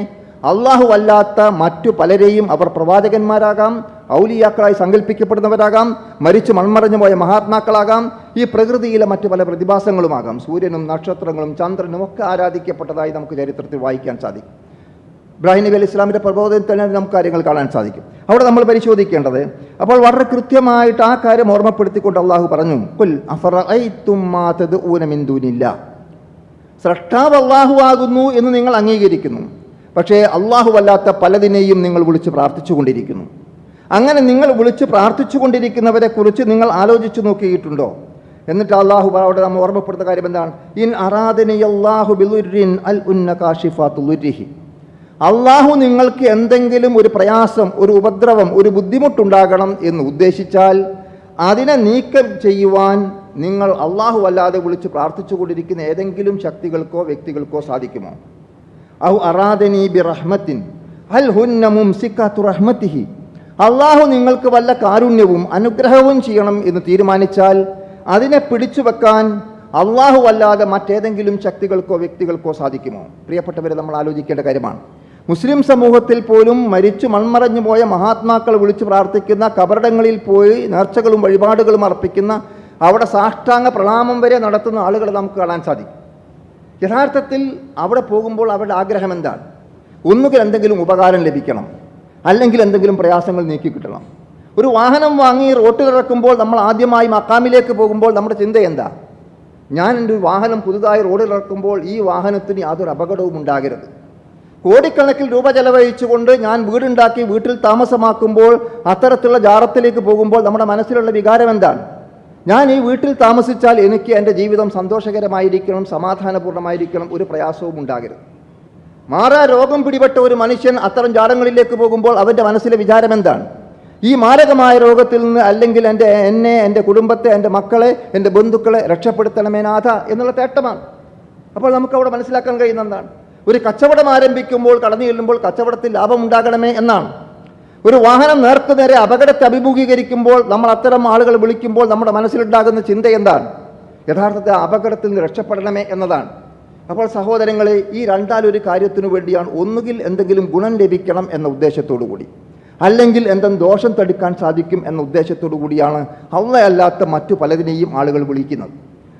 അള്ളാഹു അല്ലാത്ത മറ്റു പലരെയും അവർ പ്രവാചകന്മാരാകാം ഔലിയാക്കളായി സങ്കല്പിക്കപ്പെടുന്നവരാകാം മരിച്ചു മൺമറഞ്ഞു പോയ മഹാത്മാക്കളാകാം ഈ പ്രകൃതിയിലെ മറ്റു പല പ്രതിഭാസങ്ങളുമാകാം. സൂര്യനും നക്ഷത്രങ്ങളും ചന്ദ്രനും ഒക്കെ ആരാധിക്കപ്പെട്ടതായി നമുക്ക് ചരിത്രത്തിൽ വായിക്കാൻ സാധിക്കും. ഇബ്രാഹിം നബി അലി ഇസ്ലാമിന്റെ പ്രബോധനത്തിൽ തന്നെ നമുക്ക് കാര്യങ്ങൾ കാണാൻ സാധിക്കും. അവിടെ നമ്മൾ പരിശോധിക്കേണ്ടത് അപ്പോൾ വളരെ കൃത്യമായിട്ട് ആ കാര്യം ഓർമ്മപ്പെടുത്തിക്കൊണ്ട് അള്ളാഹു പറഞ്ഞു കുൽ അഫറഅയ്തും മാ തദ്ഊന മിൻ ദൂനില്ലാ. സ്രഷ്ടാവ് അള്ളാഹു ആകുന്നു എന്ന് നിങ്ങൾ അംഗീകരിക്കുന്നു. പക്ഷേ അള്ളാഹു അല്ലാത്ത പലതിനെയും നിങ്ങൾ വിളിച്ച് പ്രാർത്ഥിച്ചുകൊണ്ടിരിക്കുന്നു. അങ്ങനെ നിങ്ങൾ വിളിച്ച് പ്രാർത്ഥിച്ചുകൊണ്ടിരിക്കുന്നവരെ കുറിച്ച് നിങ്ങൾ ആലോചിച്ചു നോക്കിയിട്ടുണ്ടോ? എന്നിട്ട് അള്ളാഹു അവിടെ നമ്മൾ ഓർമ്മപ്പെടുത്ത കാര്യം എന്താണ്? ഇൻ അറാദിനി അള്ളാഹു ബിലുരിൻ അൽ ഉന്ന കാഷിഫാത്തുലുരിഹി അള്ളാഹു നിങ്ങൾക്ക് എന്തെങ്കിലും ഒരു പ്രയാസം ഒരു ഉപദ്രവം ഒരു ബുദ്ധിമുട്ടുണ്ടാകണം എന്ന് ഉദ്ദേശിച്ചാൽ അതിനെ നീക്കം ചെയ്യുവാൻ നിങ്ങൾ അള്ളാഹു അല്ലാതെ വിളിച്ച് പ്രാർത്ഥിച്ചുകൊണ്ടിരിക്കുന്ന ഏതെങ്കിലും ശക്തികൾക്കോ വ്യക്തികൾക്കോ സാധിക്കുമോ? ഔ അറാദനി ബി റഹ്മത്തിൻ അൽ ഹുന്നമും സിക്കാത്തു റഹ്മത്തിഹി. അള്ളാഹു നിങ്ങൾക്ക് വല്ല കാരുണ്യവും അനുഗ്രഹവും ചെയ്യണം എന്ന് തീരുമാനിച്ചാൽ അതിനെ പിടിച്ചു വെക്കാൻ അള്ളാഹു അല്ലാതെ മറ്റേതെങ്കിലും ശക്തികൾക്കോ വ്യക്തികൾക്കോ സാധിക്കുമോ? പ്രിയപ്പെട്ടവരെ നമ്മൾ ആലോചിക്കേണ്ട കാര്യമാണ്. മുസ്ലിം സമൂഹത്തിൽ പോലും മരിച്ചു മൺമറഞ്ഞു പോയ മഹാത്മാക്കൾ വിളിച്ചു പ്രാർത്ഥിക്കുന്ന കബറിടങ്ങളിൽ പോയി നേർച്ചകളും വഴിപാടുകളും അർപ്പിക്കുന്ന അവിടെ സാഷ്ടാംഗ പ്രണാമം വരെ നടത്തുന്ന ആളുകളെ നമുക്ക് കാണാൻ സാധിക്കും. യഥാർത്ഥത്തിൽ അവിടെ പോകുമ്പോൾ അവരുടെ ആഗ്രഹം എന്താണ്? ഒന്നുകിൽ എന്തെങ്കിലും ഉപകാരം ലഭിക്കണം അല്ലെങ്കിൽ എന്തെങ്കിലും പ്രയാസങ്ങൾ നീക്കി കിട്ടണം. ഒരു വാഹനം വാങ്ങി റോട്ടിലിറക്കുമ്പോൾ നമ്മൾ ആദ്യമായി മക്കാമിലേക്ക് പോകുമ്പോൾ നമ്മുടെ ചിന്ത എന്താ? ഞാൻ എന്റെ വാഹനം പുതുതായി റോഡിലിറക്കുമ്പോൾ ഈ വാഹനത്തിന് യാതൊരു അപകടവും ഉണ്ടാകരുത്. കോടിക്കണക്കിൽ രൂപ ചെലവഴിച്ചുകൊണ്ട് ഞാൻ വീടുണ്ടാക്കി വീട്ടിൽ താമസമാക്കുമ്പോൾ അത്തരത്തിലുള്ള ജാറത്തിലേക്ക് പോകുമ്പോൾ നമ്മുടെ മനസ്സിലുള്ള വികാരം എന്താണ്? ഞാൻ ഈ വീട്ടിൽ താമസിച്ചാൽ എനിക്ക് എന്റെ ജീവിതം സന്തോഷകരമായിരിക്കണം സമാധാനപൂർണമായിരിക്കണം ഒരു പ്രയാസവും ഉണ്ടാകരുത്. മാറാ രോഗം പിടിപെട്ട ഒരു മനുഷ്യൻ അത്തരം ജാടങ്ങളിലേക്ക് പോകുമ്പോൾ അവന്റെ മനസ്സിലെ വിചാരം എന്താണ്? ഈ മാരകമായ രോഗത്തിൽ നിന്ന് അല്ലെങ്കിൽ എന്റെ എന്നെ എന്റെ കുടുംബത്തെ എന്റെ മക്കളെ എന്റെ ബന്ധുക്കളെ രക്ഷപ്പെടുത്തണമേനാഥ എന്നുള്ള തേട്ടമാണ്. അപ്പോൾ നമുക്ക് അവിടെ മനസ്സിലാക്കാൻ കഴിയുന്ന എന്താണ്? ഒരു കച്ചവടം ആരംഭിക്കുമ്പോൾ കടന്നു ചെല്ലുമ്പോൾ കച്ചവടത്തിൽ ലാഭം ഉണ്ടാകണമേ എന്നാണ്. ഒരു വാഹനം നേർക്ക് നേരെ അപകടത്തെ അഭിമുഖീകരിക്കുമ്പോൾ നമ്മൾ അത്തരം ആളുകൾ വിളിക്കുമ്പോൾ നമ്മുടെ മനസ്സിലുണ്ടാകുന്ന ചിന്ത എന്താണ്? യഥാർത്ഥത്തിൽ അപകടത്തിൽ നിന്ന് രക്ഷപ്പെടണമേ എന്നതാണ്. അപ്പോൾ സഹോദരങ്ങളെ ഈ രണ്ടാലൊരു കാര്യത്തിനു വേണ്ടിയാണ് ഒന്നുകിൽ എന്തെങ്കിലും ഗുണം ലഭിക്കണം എന്ന ഉദ്ദേശത്തോടു കൂടി അല്ലെങ്കിൽ എന്തെങ്കിലും ദോഷം തടുക്കാൻ സാധിക്കും എന്ന ഉദ്ദേശത്തോടു കൂടിയാണ് അള്ളയല്ലാത്ത മറ്റു പലതിനെയും ആളുകൾ വിളിക്കുന്നത്.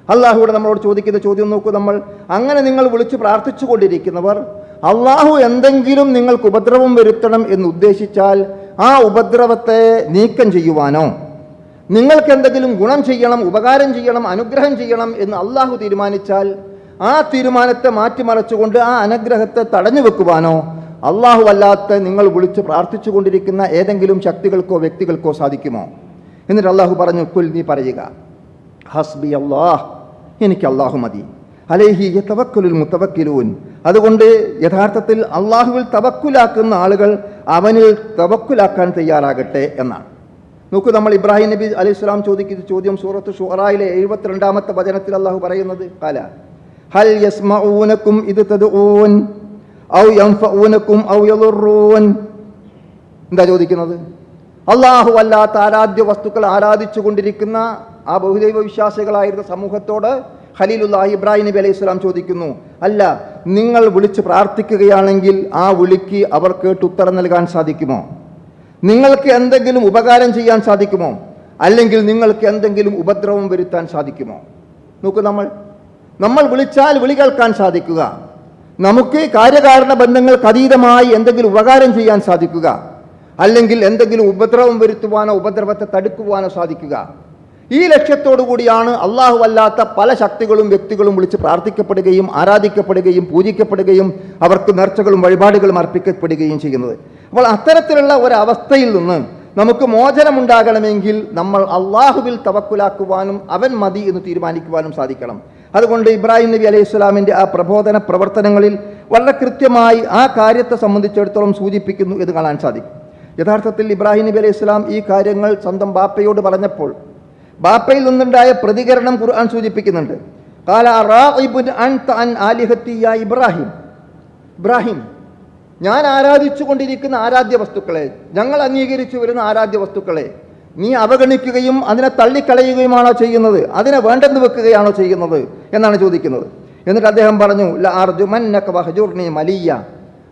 അള്ളാഹുവിടെ നമ്മളോട് ചോദിക്കുന്ന ചോദ്യം നോക്കൂ നമ്മൾ. അങ്ങനെ നിങ്ങൾ വിളിച്ച് പ്രാർത്ഥിച്ചു കൊണ്ടിരിക്കുന്നവർ അള്ളാഹു എന്തെങ്കിലും നിങ്ങൾക്ക് ഉപദ്രവം വരുത്തണം എന്ന് ഉദ്ദേശിച്ചാൽ ആ ഉപദ്രവത്തെ നീക്കം ചെയ്യുവാനോ? നിങ്ങൾക്ക് എന്തെങ്കിലും ഗുണം ചെയ്യണം ഉപകാരം ചെയ്യണം അനുഗ്രഹം ചെയ്യണം എന്ന് അള്ളാഹു തീരുമാനിച്ചാൽ ആ തീരുമാനത്തെ മാറ്റിമറച്ചുകൊണ്ട് ആ അനുഗ്രഹത്തെ തടഞ്ഞു വെക്കുവാനോ? അള്ളാഹു അല്ലാത്ത നിങ്ങൾ വിളിച്ച് പ്രാർത്ഥിച്ചു കൊണ്ടിരിക്കുന്ന ഏതെങ്കിലും ശക്തികൾക്കോ വ്യക്തികൾക്കോ സാധിക്കുമോ? എന്നിട്ട് അള്ളാഹു പറഞ്ഞു കുൽ നീ പറയുക. ഹസ്ബി അള്ളാഹ് എനിക്ക് അള്ളാഹു മതി. അലേഹി തവക്കുലുൽ മുത്തവക്കിലൂൻ അതുകൊണ്ട് യഥാർത്ഥത്തിൽ അള്ളാഹുവിൽ തവക്കുലാക്കുന്ന ആളുകൾ അവനിൽ തവക്കുലാക്കാൻ തയ്യാറാകട്ടെ എന്നാണ്. നോക്കൂ നമ്മൾ ഇബ്രാഹിം നബി അലൈഹി സ്വലാം ചോദിക്കുന്ന ചോദ്യം സൂറത്ത് ഷുറായിലെ എഴുപത്തിരണ്ടാമത്തെ വചനത്തിൽ അള്ളാഹു പറയുന്നത് കല ഹൽ യസ്മഊനക്കും ഇത് തദ്ഊൻ ഔ യംഫഊനക്കും ഔ യളുറൂൻ എന്താ ചോദിക്കുന്നത്? അള്ളാഹു അല്ലാത്ത ആരാധ്യ വസ്തുക്കൾ ആരാധിച്ചു കൊണ്ടിരിക്കുന്ന ആ ബഹുദൈവ വിശ്വാസികളായിരുന്ന സമൂഹത്തോട് ഖലീലുല്ലാഹി ഇബ്രാഹിം നബി അലൈഹി സ്വലാം ചോദിക്കുന്നു അല്ല നിങ്ങൾ വിളിച്ച് പ്രാർത്ഥിക്കുകയാണെങ്കിൽ ആ വിളിക്ക് അവർ കേട്ട് ഉത്തരം നൽകാൻ സാധിക്കുമോ? നിങ്ങൾക്ക് എന്തെങ്കിലും ഉപകാരം ചെയ്യാൻ സാധിക്കുമോ? അല്ലെങ്കിൽ നിങ്ങൾക്ക് എന്തെങ്കിലും ഉപദ്രവം വരുത്താൻ സാധിക്കുമോ? നോക്കൂ നമ്മൾ നമ്മൾ വിളിച്ചാൽ വിളി കേൾക്കാൻ സാധിക്കുക. നമുക്ക് കാര്യകാരണ ബന്ധങ്ങൾക്ക് അതീതമായി എന്തെങ്കിലും ഉപകാരം ചെയ്യാൻ സാധിക്കുക. അല്ലെങ്കിൽ എന്തെങ്കിലും ഉപദ്രവം വരുത്തുവാനോ ഉപദ്രവത്തെ തടുക്കുവാനോ സാധിക്കുക. ഈ ലക്ഷ്യത്തോടു കൂടിയാണ് അള്ളാഹു അല്ലാത്ത പല ശക്തികളും വ്യക്തികളും വിളിച്ച് പ്രാർത്ഥിക്കപ്പെടുകയും ആരാധിക്കപ്പെടുകയും പൂജിക്കപ്പെടുകയും അവർക്ക് നേർച്ചകളും വഴിപാടുകളും അർപ്പിക്കപ്പെടുകയും ചെയ്യുന്നത്. അപ്പോൾ അത്തരത്തിലുള്ള ഒരവസ്ഥയിൽ നിന്ന് നമുക്ക് മോചനമുണ്ടാകണമെങ്കിൽ നമ്മൾ അള്ളാഹുവിൽ തവക്കുലാക്കുവാനും അവൻ മതി എന്ന് തീരുമാനിക്കുവാനും സാധിക്കണം. അതുകൊണ്ട് ഇബ്രാഹിം നബി അലൈഹി സ്വലാമിന്റെ ആ പ്രബോധന പ്രവർത്തനങ്ങളിൽ വളരെ കൃത്യമായി ആ കാര്യത്തെ സംബന്ധിച്ചിടത്തോളം സൂചിപ്പിക്കുന്നു എന്ന് കാണാൻ സാധിക്കും. യഥാർത്ഥത്തിൽ ഇബ്രാഹിം നബി അലൈഹി സ്വലാം ഈ കാര്യങ്ങൾ സ്വന്തം ബാപ്പയോട് പറഞ്ഞപ്പോൾ ബാപ്പയിൽ നിന്നുണ്ടായ പ്രതികരണം ഖുർആൻ സൂചിപ്പിക്കുന്നുണ്ട്. അൻ ഇബ്രാഹിം. ഇബ്രാഹിം ഞാൻ ആരാധിച്ചു കൊണ്ടിരിക്കുന്ന ആരാധ്യ വസ്തുക്കളെ ഞങ്ങൾ അംഗീകരിച്ചു വരുന്ന ആരാധ്യ വസ്തുക്കളെ നീ അവഗണിക്കുകയും അതിനെ തള്ളിക്കളയുകയുമാണോ ചെയ്യുന്നത്? അതിനെ വേണ്ടെന്ന് വെക്കുകയാണോ ചെയ്യുന്നത്? എന്നാണ് ചോദിക്കുന്നത്. എന്നിട്ട് അദ്ദേഹം പറഞ്ഞു മലിയ.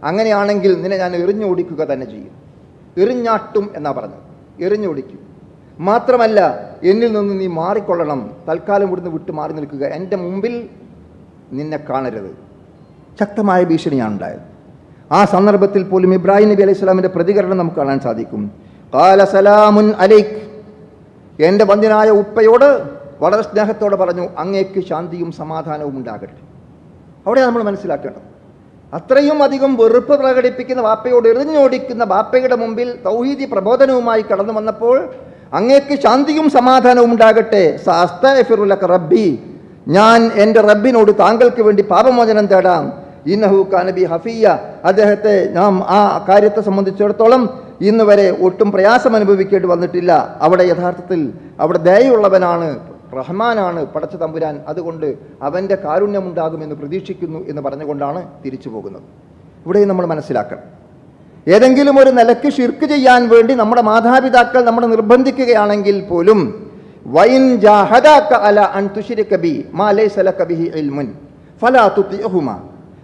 അങ്ങനെയാണെങ്കിൽ നിന്നെ ഞാൻ എറിഞ്ഞു ഓടിക്കുക തന്നെ ചെയ്യും. എറിഞ്ഞാട്ടും എന്നാ പറഞ്ഞു എറിഞ്ഞു എറിഞ്ഞോടിക്കും. മാത്രമല്ല എന്നിൽ നിന്ന് നീ മാറിക്കൊള്ളണം. തൽക്കാലം ഇവിടുന്ന് വിട്ട് മാറി നിൽക്കുക. എന്റെ മുമ്പിൽ നിന്നെ കാണരുത്. ശക്തമായ ഭീഷണിയാണ് ഉണ്ടായത്. ആ സന്ദർഭത്തിൽ പോലും ഇബ്രാഹിം നബി അലൈഹി സ്വലാമിന്റെ പ്രതികരണം നമുക്ക് കാണാൻ സാധിക്കും. കാല സലാമുൻ അലൈക്ക് എന്റെ വന്ധ്യനായ ഉപ്പയോട് വളരെ സ്നേഹത്തോടെ പറഞ്ഞു അങ്ങേക്ക് ശാന്തിയും സമാധാനവും ഉണ്ടാകട്ടെ. അവിടെ നമ്മൾ മനസ്സിലാക്കേണ്ടത് അത്രയും അധികം വെറുപ്പ് പ്രകടിപ്പിക്കുന്ന വാപ്പയോട് എറിഞ്ഞോടിക്കുന്ന ബാപ്പയുടെ മുമ്പിൽ തൗഹീദി പ്രബോധനവുമായി കടന്നു വന്നപ്പോൾ അങ്ങേക്ക് ശാന്തിയും സമാധാനവും ഉണ്ടാകട്ടെ. റബ്ബി. ഞാൻ എന്റെ റബ്ബിനോട് താങ്കൾക്ക് വേണ്ടി പാപമോചനം തേടാം. ഇന്നഹു കാനബി ഹഫിയ. അദ്ദേഹത്തെ നാം ആ കാര്യത്തെ സംബന്ധിച്ചിടത്തോളം ഇന്ന് വരെ ഒട്ടും പ്രയാസം അനുഭവിക്കേണ്ടി വന്നിട്ടില്ല. അവിടെ യഥാർത്ഥത്തിൽ അവിടെ ദയുള്ളവനാണ് റഹ്മാനാണ് പടച്ച തമ്പുരാൻ. അതുകൊണ്ട് അവന്റെ കാരുണ്യമുണ്ടാകുമെന്ന് പ്രതീക്ഷിക്കുന്നു എന്ന് പറഞ്ഞുകൊണ്ടാണ് തിരിച്ചു പോകുന്നത്. ഇവിടെയും നമ്മൾ മനസ്സിലാക്കണം. ഏതെങ്കിലും ഒരു നിലയ്ക്ക് ഷിർക്ക് ചെയ്യാൻ വേണ്ടി നമ്മുടെ മാതാപിതാക്കൾ നമ്മളെ നിർബന്ധിക്കുകയാണെങ്കിൽ പോലും വൈൻ അല അൻ തുശ്രിക ബി മാ ലൈസ ലക ബിഹി ഇൽമുൻ ഫലാ തുതിഉഹുമാ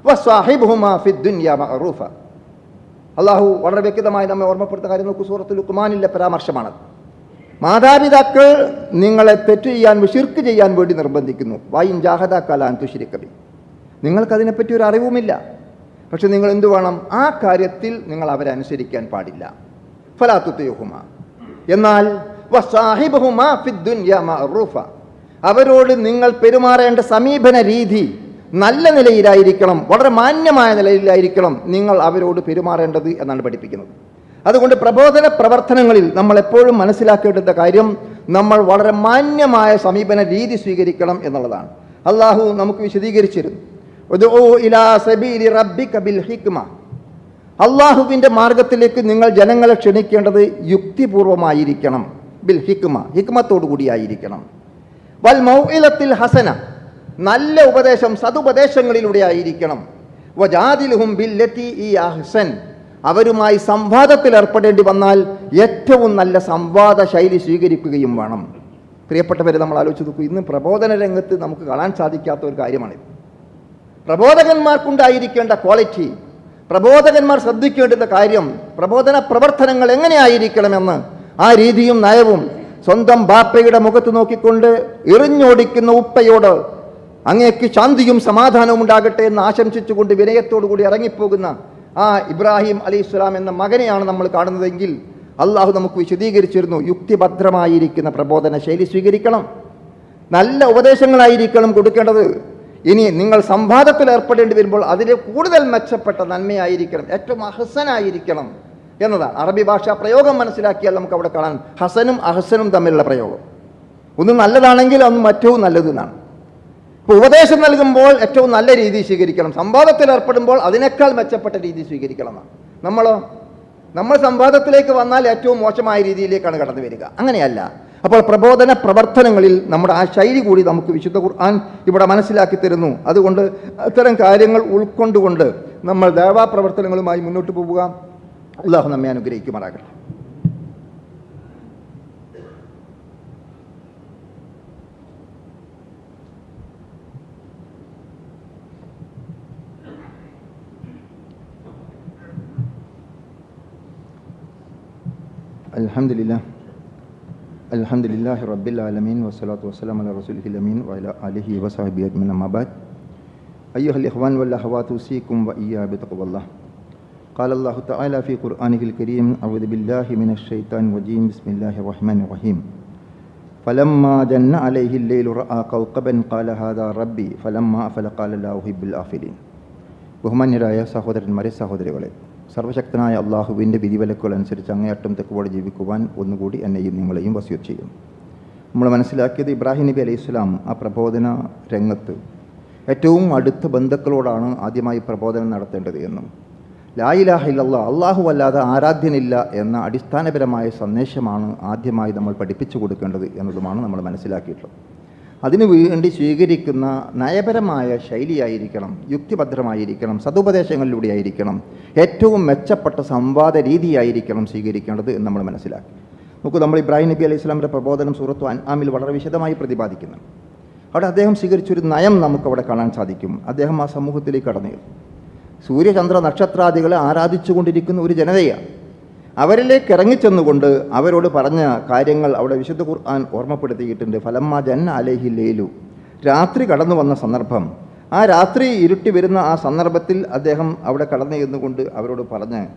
വസ്വാഹിബുഹുമാ ഫിദ് ദുനിയ മഅറൂഫ. അള്ളാഹു വളരെ വ്യക്തമായി നമ്മെ ഓർമ്മപ്പെടുത്തുന്ന കാര്യം നോക്കൂ സൂറത്തുൽ ലുക്മാനിലെ പരാമർശമാണ്. മാതാപിതാക്കൾ നിങ്ങളെ തെറ്റ് ചെയ്യാൻ ഷിർക്ക് ചെയ്യാൻ വേണ്ടി നിർബന്ധിക്കുന്നു. വൈൻ ജാഹദാക അൻ തുശ്രിക ബി. നിങ്ങൾക്കതിനെപ്പറ്റി ഒരു അറിവുമില്ല. പക്ഷെ നിങ്ങൾ എന്തു വേണം? ആ കാര്യത്തിൽ നിങ്ങൾ അവരെ പാടില്ല. ഫലാത്തുത്തയുഹുമ എന്നാൽ അവരോട് നിങ്ങൾ പെരുമാറേണ്ട സമീപന രീതി നല്ല നിലയിലായിരിക്കണം വളരെ മാന്യമായ നിലയിലായിരിക്കണം നിങ്ങൾ അവരോട് പെരുമാറേണ്ടത് എന്നാണ് പഠിപ്പിക്കുന്നത്. അതുകൊണ്ട് പ്രബോധന പ്രവർത്തനങ്ങളിൽ നമ്മൾ എപ്പോഴും മനസ്സിലാക്കേണ്ടുന്ന കാര്യം നമ്മൾ വളരെ മാന്യമായ സമീപന രീതി സ്വീകരിക്കണം എന്നുള്ളതാണ്. അള്ളാഹു നമുക്ക് വിശദീകരിച്ചിരുന്നു. അള്ളാഹുവിന്റെ മാർഗത്തിലേക്ക് നിങ്ങൾ ജനങ്ങളെ ക്ഷണിക്കേണ്ടത് യുക്തിപൂർവമായിരിക്കണം ബിൽ ഹിക്മ ഹിക്മത്തോടു കൂടിയായിരിക്കണം. വൽ മൗഇലത്തിൽ ഹസന നല്ല ഉപദേശം സതുപദേശങ്ങളിലൂടെ ആയിരിക്കണം. വജാദിലുഹും ബില്ലത്തി ഈ അഹ്സൻ അവരുമായി സംവാദത്തിൽ ഏർപ്പെടേണ്ടി വന്നാൽ ഏറ്റവും നല്ല സംവാദ ശൈലി സ്വീകരിക്കുകയും വേണം. പ്രിയപ്പെട്ടവരെ നമ്മൾ ആലോചിച്ച് നോക്കൂ ഇന്ന് പ്രബോധന രംഗത്ത് നമുക്ക് കാണാൻ സാധിക്കാത്ത ഒരു കാര്യമാണിത്. പ്രബോധകന്മാർക്കുണ്ടായിരിക്കേണ്ട ക്വാളിറ്റി പ്രബോധകന്മാർ ശ്രദ്ധിക്കേണ്ടുന്ന കാര്യം പ്രബോധന പ്രവർത്തനങ്ങൾ എങ്ങനെയായിരിക്കണമെന്ന് ആ രീതിയും നയവും സ്വന്തം ബാപ്പയുടെ മുഖത്ത് നോക്കിക്കൊണ്ട് എറിഞ്ഞോടിക്കുന്ന ഉപ്പയോട് അങ്ങേക്ക് ശാന്തിയും സമാധാനവും ഉണ്ടാകട്ടെ എന്ന് ആശംസിച്ചുകൊണ്ട് വിനയത്തോടുകൂടി ഇറങ്ങിപ്പോകുന്ന ആ ഇബ്രാഹിം അലി ഇസ്ലാം എന്ന മകനെയാണ് നമ്മൾ കാണുന്നതെങ്കിൽ അള്ളാഹു നമുക്ക് വിശദീകരിച്ചിരുന്നു യുക്തിഭദ്രമായിരിക്കുന്ന പ്രബോധന ശൈലി സ്വീകരിക്കണം. നല്ല ഉപദേശങ്ങളായിരിക്കണം കൊടുക്കേണ്ടത്. ഇനി നിങ്ങൾ സംവാദത്തിൽ ഏർപ്പെടേണ്ടി വരുമ്പോൾ അതിൽ കൂടുതൽ മെച്ചപ്പെട്ട നന്മയായിരിക്കണം ഏറ്റവും അഹസനായിരിക്കണം എന്നതാണ്. അറബി ഭാഷ പ്രയോഗം മനസ്സിലാക്കിയാൽ നമുക്ക് അവിടെ കാണാൻ ഹസനും അഹസനും തമ്മിലുള്ള പ്രയോഗം. ഒന്ന് നല്ലതാണെങ്കിൽ ഒന്ന് മറ്റവും നല്ലതെന്നാണ്. ഇപ്പോൾ ഉപദേശം നൽകുമ്പോൾ ഏറ്റവും നല്ല രീതി സ്വീകരിക്കണം. സംവാദത്തിൽ ഏർപ്പെടുമ്പോൾ അതിനേക്കാൾ മെച്ചപ്പെട്ട രീതി സ്വീകരിക്കണം നമ്മളോ? നമ്മൾ സംവാദത്തിലേക്ക് വന്നാൽ ഏറ്റവും മോശമായ രീതിയിലേക്കാണ് കടന്നു വരിക അങ്ങനെയല്ല. അപ്പോൾ പ്രബോധന പ്രവർത്തനങ്ങളിൽ നമ്മുടെ ആ ശൈലി കൂടി നമുക്ക് വിശുദ്ധ ഖുർആൻ ഇവിടെ മനസ്സിലാക്കി തരുന്നു അതുകൊണ്ട് അത്തരം കാര്യങ്ങൾ ഉൾക്കൊണ്ടുകൊണ്ട് നമ്മൾ ദേവാ പ്രവർത്തനങ്ങളുമായി മുന്നോട്ട് പോവുക അള്ളാഹു നമ്മെ അനുഗ്രഹിക്കുമാറാകട്ടെ الحمد لله الحمد لله رب العالمين والصلاة والسلام على رسوله الأمين وعلى آله وصحبه أجمعين أما بعد أيها الإخوان والأخوات أوصيكم وإياه بتقوى الله قال الله تعالى في قرآنه الكريم أعوذ بالله من الشيطان الرجيم بسم الله الرحمن الرحيم فلما جن عليه الليل رأى كوكبا قال هذا ربي فلما أفل قال لا أحب الآفلين ബഹുമാന്യരായ സഹോദരന്മാരെ സഹോദരികളെ സർവശക്തനായ അള്ളാഹുവിന്റെ വിധിവിലക്കുകൾ അനുസരിച്ച് അങ്ങേയറ്റം തെക്കുപോടെ ജീവിക്കുവാൻ ഒന്നുകൂടി എന്നെയും നിങ്ങളെയും വസ്യൂർ ചെയ്യും. നമ്മൾ മനസ്സിലാക്കിയത് ഇബ്രാഹിം നബി അലൈഹി സ്വലാം ആ പ്രബോധന രംഗത്ത് ഏറ്റവും അടുത്ത ബന്ധുക്കളോടാണ് ആദ്യമായി പ്രബോധനം നടത്തേണ്ടത് എന്നും ലായിലാഹ ഇല്ലല്ലാ അള്ളാഹു അല്ലാതെ ആരാധ്യനില്ല എന്ന അടിസ്ഥാനപരമായ സന്ദേശമാണ് ആദ്യമായി നമ്മൾ പഠിപ്പിച്ചു കൊടുക്കേണ്ടത് എന്നതുമാണ് നമ്മൾ മനസ്സിലാക്കിയിട്ടുള്ളത്. അതിനു വേണ്ടി സ്വീകരിക്കുന്ന നയപരമായ ശൈലിയായിരിക്കണം യുക്തിഭദ്രമായിരിക്കണം സതുപദേശങ്ങളിലൂടെ ആയിരിക്കണം ഏറ്റവും മെച്ചപ്പെട്ട സംവാദ രീതിയായിരിക്കണം സ്വീകരിക്കേണ്ടത് എന്ന് നമ്മൾ മനസ്സിലാക്കി. നോക്കൂ നമ്മൾ ഇബ്രാഹിം നബി അലൈഹി സ്വലാമിന്റെ പ്രബോധനം സൂറത്തു അൻആമിൽ വളരെ വിശദമായി പ്രതിപാദിക്കുന്നു. അവിടെ അദ്ദേഹം സ്വീകരിച്ചൊരു നയം നമുക്കവിടെ കാണാൻ സാധിക്കും. അദ്ദേഹം ആ സമൂഹത്തിലേക്ക് കടന്നു സൂര്യചന്ദ്ര നക്ഷത്രാദികളെ ആരാധിച്ചുകൊണ്ടിരിക്കുന്ന ഒരു ജനതയാണ്. അവരിലേക്ക് ഇറങ്ങിച്ചെന്നുകൊണ്ട് അവരോട് പറഞ്ഞ കാര്യങ്ങൾ അവിടെ വിശുദ്ധ ഖുർആൻ ഓർമ്മപ്പെടുത്തിയിട്ടുണ്ട്. ഫലമ്മ ജൻ അലേഹി ലേലു. രാത്രി കടന്നു വന്ന സന്ദർഭം. ആ രാത്രി ഇരുട്ടി വരുന്ന ആ സന്ദർഭത്തിൽ അദ്ദേഹം അവിടെ കടന്നു ചെന്നുകൊണ്ട് അവരോട് പറഞ്ഞ്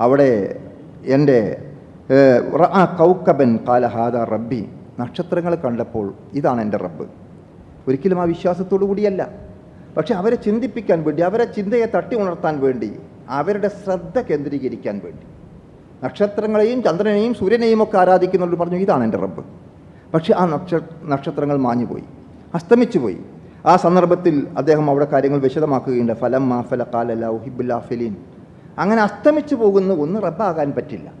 അവിടെ എന്റെ ആ കൗക്കബൻ കാലഹാദ റബ്ബി. നക്ഷത്രങ്ങൾ കണ്ടപ്പോൾ ഇതാണ് എന്റെ റബ്ബ്. ഒരിക്കലും ആ വിശ്വാസത്തോടു കൂടിയല്ല. പക്ഷെ അവരെ ചിന്തിപ്പിക്കാൻ വേണ്ടി അവരെ ചിന്തയെ തട്ടി ഉണർത്താൻ വേണ്ടി അവരുടെ ശ്രദ്ധ കേന്ദ്രീകരിക്കാൻ വേണ്ടി. നക്ഷത്രങ്ങളെയും ചന്ദ്രനെയും സൂര്യനെയും ഒക്കെ ആരാധിക്കുന്നുണ്ട് പറഞ്ഞു ഇതാണ് എന്റെ റബ്ബ്. പക്ഷെ ആ നക്ഷ നക്ഷത്രങ്ങൾ മാഞ്ഞുപോയി അസ്തമിച്ചു പോയി ആ സന്ദർഭത്തിൽ അദ്ദേഹം അവിടെ കാര്യങ്ങൾ വിശദമാക്കുകയുണ്ട് ഫലം മാ ഫല ഉഹിബുല്ലാ ഫലീൻ. അങ്ങനെ അസ്തമിച്ചു പോകുന്ന ഒന്ന് റബ്ബാകാൻ പറ്റില്ല.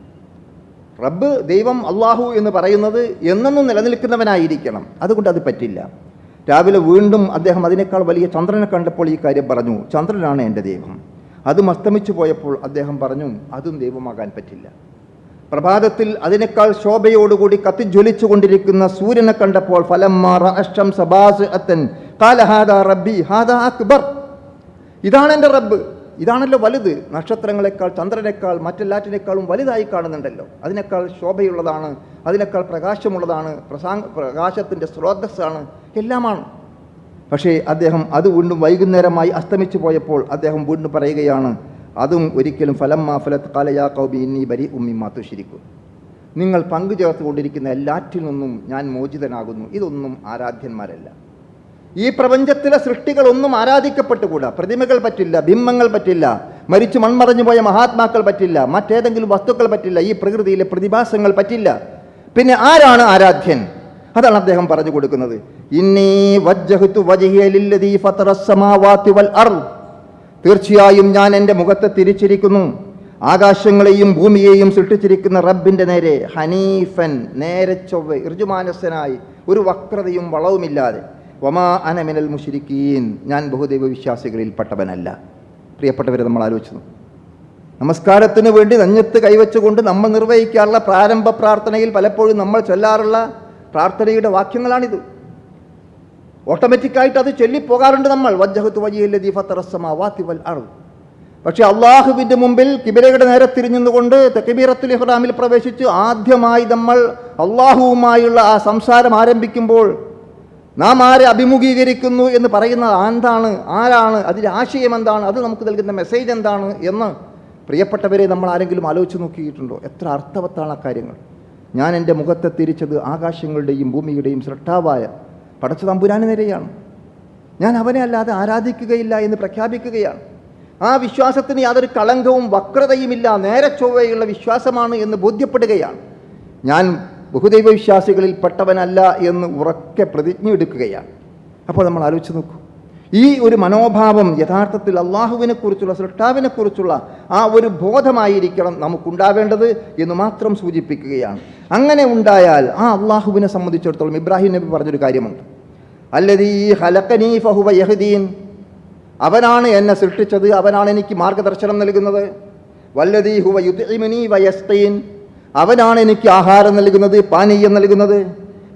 റബ്ബ് ദൈവം അള്ളാഹു എന്ന് പറയുന്നത് എന്നെന്നും നിലനിൽക്കുന്നവനായിരിക്കണം. അതുകൊണ്ട് അത് പറ്റില്ല. രാവിലെ വീണ്ടും അദ്ദേഹം അതിനേക്കാൾ വലിയ ചന്ദ്രനെ കണ്ടപ്പോൾ ഈ കാര്യം പറഞ്ഞു ചന്ദ്രനാണ് എന്റെ ദൈവം. അതും അസ്തമിച്ചു പോയപ്പോൾ അദ്ദേഹം പറഞ്ഞു അതും ദൈവമാകാൻ പറ്റില്ല. പ്രഭാതത്തിൽ അതിനേക്കാൾ ശോഭയോടുകൂടി കത്തിജ്വലിച്ചു കൊണ്ടിരിക്കുന്ന സൂര്യനെ കണ്ടപ്പോൾ ഫലം മാറം സബാസ് അത്തൻ റബ്ബി ഹാദാ അക്ബർ. ഇതാണ് എന്റെ റബ്ബ്. ഇതാണല്ലോ വലുത്. നക്ഷത്രങ്ങളെക്കാൾ ചന്ദ്രനേക്കാൾ മറ്റെല്ലാറ്റിനേക്കാളും വലുതായി കാണുന്നുണ്ടല്ലോ. അതിനേക്കാൾ ശോഭയുള്ളതാണ് അതിനേക്കാൾ പ്രകാശമുള്ളതാണ് പ്രസാ പ്രകാശത്തിന്റെ സ്രോതസ്സാണ് എല്ലാമാണ്. പക്ഷേ അദ്ദേഹം അത് വീണ്ടും വൈകുന്നേരമായി അസ്തമിച്ചു പോയപ്പോൾ അദ്ദേഹം വീണ്ടും പറയുകയാണ് അതും ഒരിക്കലും ഫലം മാ ഫലത്ത് കാലയാ കൗബി ഇന്നി ബരി ഉമ്മി മാത്തുശിരിക്കും നിങ്ങൾ പങ്കു ചേർത്തുകൊണ്ടിരിക്കുന്ന എല്ലാറ്റിൽ നിന്നും ഞാൻ മോചിതനാകുന്നു. ഇതൊന്നും ആരാധ്യന്മാരല്ല. ഈ പ്രപഞ്ചത്തിലെ സൃഷ്ടികളൊന്നും ആരാധിക്കപ്പെട്ടുകൂടാ. പ്രതിമകൾ പറ്റില്ല ബിംബങ്ങൾ പറ്റില്ല മരിച്ചു മൺമറഞ്ഞു പോയ മഹാത്മാക്കൾ പറ്റില്ല മറ്റേതെങ്കിലും വസ്തുക്കൾ പറ്റില്ല ഈ പ്രകൃതിയിലെ പ്രതിഭാസങ്ങൾ പറ്റില്ല. പിന്നെ ആരാണ് ആരാധ്യൻ? അതാണ് അദ്ദേഹം പറഞ്ഞു കൊടുക്കുന്നത്. ഇന്നീ വൽ തീർച്ചയായും ഞാൻ എന്റെ മുഖത്തെ തിരിച്ചിരിക്കുന്നു. ആകാശങ്ങളെയും ഭൂമിയെയും സൃഷ്ടിച്ചിരിക്കുന്ന റബ്ബിന്റെ നേരെ ഹനീഫൻ നേരെ ചൊവ്വ ഇർജുമാനസ്സനായി ഒരു വക്രതയും വളവുമില്ലാതെ. വമാ അനമിനൽ മുഷിരിക്കീൻ ഞാൻ ബഹുദൈവ വിശ്വാസികളിൽ പെട്ടവനല്ല പ്രിയപ്പെട്ടവരെ നമ്മൾ ആലോചിച്ചു. നമസ്കാരത്തിന് വേണ്ടി നഞ്ഞത്ത് കൈവച്ചുകൊണ്ട് നമ്മൾ നിർവഹിക്കാറുള്ള പ്രാരംഭ പ്രാർത്ഥനയിൽ പലപ്പോഴും നമ്മൾ ചൊല്ലാറുള്ള പ്രാർത്ഥനയുടെ വാക്യങ്ങളാണിത്. ഓട്ടോമാറ്റിക്കായിട്ട് അത് ചൊല്ലിപ്പോകാറുണ്ട് നമ്മൾ. വജ്ജഹത്ത് വലിയ ദീഫത്തറസമാവാത്തി വൽ അറു പക്ഷെ അള്ളാഹുവിന്റെ മുമ്പിൽ കിബിലയുടെ നേരെ തിരിഞ്ഞുകൊണ്ട് തെക്കബീറത്തുൽ ഇഹ്റാമിൽ പ്രവേശിച്ച് ആദ്യമായി നമ്മൾ അള്ളാഹുവുമായുള്ള ആ സംസാരം ആരംഭിക്കുമ്പോൾ നാം ആരെ അഭിമുഖീകരിക്കുന്നു എന്ന് പറയുന്നത് എന്താണ്? ആരാണ്? അതിന്റെ ആശയം എന്താണ്? അത് നമുക്ക് നൽകുന്ന മെസ്സേജ് എന്താണ്? എന്ന് പ്രിയപ്പെട്ടവരെ നമ്മൾ ആരെങ്കിലും ആലോചിച്ച് നോക്കിയിട്ടുണ്ടോ? എത്ര അർത്ഥവത്താണ് ആ കാര്യങ്ങൾ. ഞാൻ എന്റെ മുഖത്തെ തിരിച്ചത് ആകാശങ്ങളുടെയും ഭൂമിയുടെയും സൃഷ്ടാവായ പടച്ച തമ്പുരാന് നിരയാണ്. ഞാൻ അവനെ അല്ലാതെ ആരാധിക്കുകയില്ല എന്ന് പ്രഖ്യാപിക്കുകയാണ്. ആ വിശ്വാസത്തിന് യാതൊരു കളങ്കവും വക്രതയുമില്ല നേരെ ചൊവ്വയുള്ള വിശ്വാസമാണ് എന്ന് ബോധ്യപ്പെടുകയാണ്. ഞാൻ ബഹുദൈവ വിശ്വാസികളിൽ പെട്ടവനല്ല എന്ന് ഉറക്കെ പ്രതിജ്ഞ എടുക്കുകയാണ് അപ്പോൾ നമ്മൾ ആലോചിച്ച് നോക്കൂ. ഈ ഒരു മനോഭാവം യഥാർത്ഥത്തിൽ അള്ളാഹുവിനെ കുറിച്ചുള്ള സൃഷ്ടാവിനെ കുറിച്ചുള്ള ആ ഒരു ബോധമായിരിക്കണം നമുക്കുണ്ടാവേണ്ടത് എന്ന് മാത്രം സൂചിപ്പിക്കുകയാണ്. അങ്ങനെ ഉണ്ടായാൽ ആ അള്ളാഹുവിനെ സംബന്ധിച്ചിടത്തോളം ഇബ്രാഹിം നബി പറഞ്ഞൊരു കാര്യമുണ്ട്. അല്ലതീ ഹലക്കനീ ഫഹുവ യഹദീൻ. അവനാണ് എന്നെ സൃഷ്ടിച്ചത് അവനാണ് എനിക്ക് മാർഗദർശനം നൽകുന്നത്. വല്ലതീ ഹുവ യുദ്ധിമിനി വയസ്തീൻ അവനാണ് എനിക്ക് ആഹാരം നൽകുന്നത് പാനീയം നൽകുന്നത്.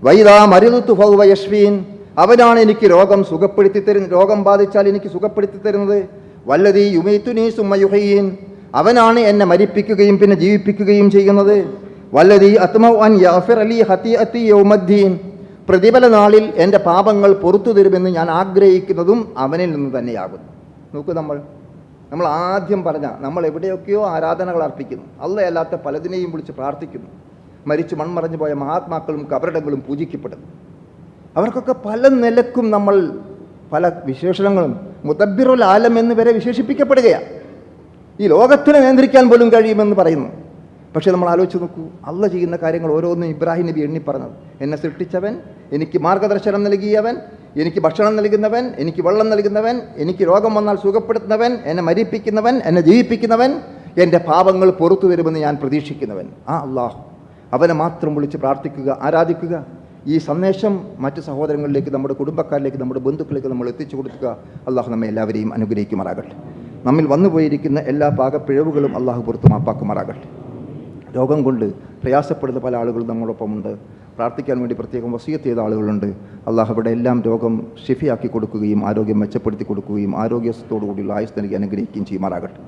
വൈദാ മരുതുത്തു ഫഹുവ യശ്വീൻ അവനാണ് എനിക്ക് രോഗം സുഖപ്പെടുത്തി തരുന്നത് രോഗം ബാധിച്ചാൽ എനിക്ക് സുഖപ്പെടുത്തി തരുന്നത്. വല്ലതീ യുമീത്തുനീ സുമയുഹീൻ അവനാണ് എന്നെ മരിപ്പിക്കുകയും പിന്നെ ജീവിപ്പിക്കുകയും ചെയ്യുന്നത്. വല്ലതീ അത്മൗ അൻ അലി ഹത്തി അത്തി യൗമദ്ദീൻ. പ്രതിഫല നാളിൽ എന്റെ പാപങ്ങൾ പുറത്തു തരുമെന്ന് ഞാൻ ആഗ്രഹിക്കുന്നതും അവനിൽ നിന്ന് തന്നെയാകുന്നു. നോക്കൂ നമ്മൾ നമ്മൾ ആദ്യം പറഞ്ഞ നമ്മൾ എവിടെയൊക്കെയോ ആരാധനകൾ അർപ്പിക്കുന്നു. അല്ലയല്ലാത്ത പലതിനെയും വിളിച്ച് പ്രാർത്ഥിക്കുന്നു. മരിച്ചു മൺമറഞ്ഞു പോയ മഹാത്മാക്കളും കബറിടങ്ങളും പൂജിക്കപ്പെടുന്നു. അവർക്കൊക്കെ പല നിലക്കും നമ്മൾ പല വിശേഷണങ്ങളും മുതബിറുൽ ആലം എന്ന് വരെ വിശേഷിപ്പിക്കപ്പെടുകയാണ്. ഈ ലോകത്തിനെ നിയന്ത്രിക്കാൻ പോലും കഴിയുമെന്ന് പറയുന്നു. പക്ഷേ നമ്മൾ ആലോചിച്ച് നോക്കൂ അള്ള ചെയ്യുന്ന കാര്യങ്ങൾ ഓരോന്നും ഇബ്രാഹിം നബി എണ്ണി പറഞ്ഞത്. എന്നെ സൃഷ്ടിച്ചവൻ എനിക്ക് മാർഗദർശനം നൽകിയവൻ എനിക്ക് ഭക്ഷണം നൽകുന്നവൻ എനിക്ക് വെള്ളം നൽകുന്നവൻ എനിക്ക് രോഗം വന്നാൽ സുഖപ്പെടുത്തുന്നവൻ എന്നെ മരിപ്പിക്കുന്നവൻ എന്നെ ജീവിപ്പിക്കുന്നവൻ എന്റെ പാപങ്ങൾ പുറത്തു വരുമെന്ന് ഞാൻ പ്രതീക്ഷിക്കുന്നവൻ. ആ അള്ളാഹു അവനെ മാത്രം വിളിച്ച് പ്രാർത്ഥിക്കുക ആരാധിക്കുക. ഈ സന്ദേശം മറ്റ് സഹോദരങ്ങളിലേക്ക് നമ്മുടെ കുടുംബക്കാരിലേക്ക് നമ്മുടെ ബന്ധുക്കളിലേക്ക് നമ്മൾ എത്തിച്ചു കൊടുക്കുക. അള്ളാഹു നമ്മെ എല്ലാവരെയും അനുഗ്രഹിക്കുമാറാകട്ടെ. നമ്മിൽ വന്നുപോയിരിക്കുന്ന എല്ലാ പാകപ്പിഴവുകളും അള്ളാഹു പുറത്തു മാപ്പാക്കുമാറാകട്ടെ. രോഗം കൊണ്ട് പ്രയാസപ്പെടുന്ന പല ആളുകളും നമ്മളൊപ്പമുണ്ട് പ്രാർത്ഥിക്കാൻ വേണ്ടി പ്രത്യേകം വസീയത്ത് ചെയ്ത ആളുകളുണ്ട്. അള്ളാഹു ഇവിടെ എല്ലാം രോഗം ഷിഫിയാക്കി കൊടുക്കുകയും ആരോഗ്യം മെച്ചപ്പെടുത്തി കൊടുക്കുകയും ആരോഗ്യത്തോടു കൂടിയുള്ള ആയുസ് നൽകി അനുഗ്രഹിക്കുകയും ചെയ്യുമാറാകട്ടെ.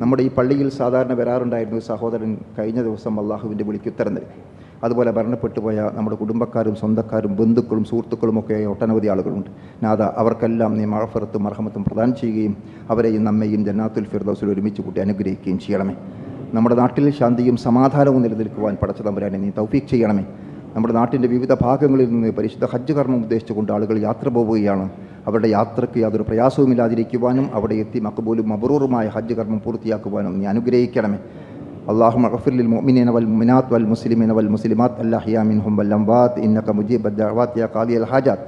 നമ്മുടെ ഈ പള്ളിയിൽ സാധാരണ വരാറുണ്ടായിരുന്ന ഒരു സഹോദരൻ കഴിഞ്ഞ ദിവസം അള്ളാഹുവിന്റെ വിളിക്ക് ഉത്തരം നൽകി. അതുപോലെ മരണപ്പെട്ടു പോയ നമ്മുടെ കുടുംബക്കാരും സ്വന്തക്കാരും ബന്ധുക്കളും സുഹൃത്തുക്കളും ഒക്കെ ഒട്ടനവധി ആളുകളുണ്ട്. നാഥ അവർക്കെല്ലാം നീ മഴഫറത്തും മർഹമത്തും പ്രദാനം ചെയ്യുകയും അവരെയും നമ്മയും ജന്നാത്തുൽ ഫിർദൗസിൽ ഒരുമിച്ച് കൂട്ടി അനുഗ്രഹിക്കുകയും ചെയ്യണമേ. നമ്മുടെ നാട്ടിൽ ശാന്തിയും സമാധാനവും നിലനിൽക്കുവാൻ പടച്ച തമ്പുരാനെ നീ തൗഫീഖ് ചെയ്യണമേ. നമ്മുടെ നാട്ടിന്റെ വിവിധ ഭാഗങ്ങളിൽ നിന്ന് പരിശുദ്ധ ഹജ്ജ് കർമ്മം ഉദ്ദേശിച്ചുകൊണ്ട് ആളുകൾ യാത്ര പോവുകയാണ്. അവരുടെ യാത്രയ്ക്ക് യാതൊരു പ്രയാസവുമില്ലാതിരിക്കുവാനും അവിടെ എത്തി മക്കബൂലും മബറൂറുമായ ഹജ്ജ് കർമ്മം പൂർത്തിയാക്കുവാനും നീ അനുഗ്രഹിക്കണമേ. اللهم اغفر للمؤمنين والمؤمنات والمسلمين والمسلمات الأحياء منهم والأموات إنك مجيب الدعوات يا قاضي الحاجات.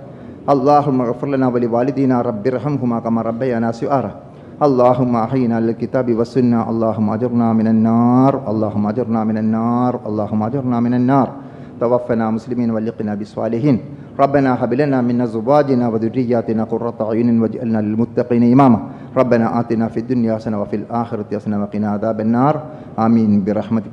اللهم اغفر لنا ولوالدينا رب ارحمهما كما ربيانا صغارا. اللهم أحينا للكتاب والسنة اللهم أجرنا من النار اللهم أجرنا من النار اللهم أجرنا من النار. توفنا مسلمين والقنا بالصالحين. ربنا هب لنا من أزواجنا وذرياتنا قرة أعين واجعلنا للمتقين إماما. ربنا آتنا في الدنيا حسنة وفي الآخرة حسنة وقنا عذاب النار. آمين. برحمتك.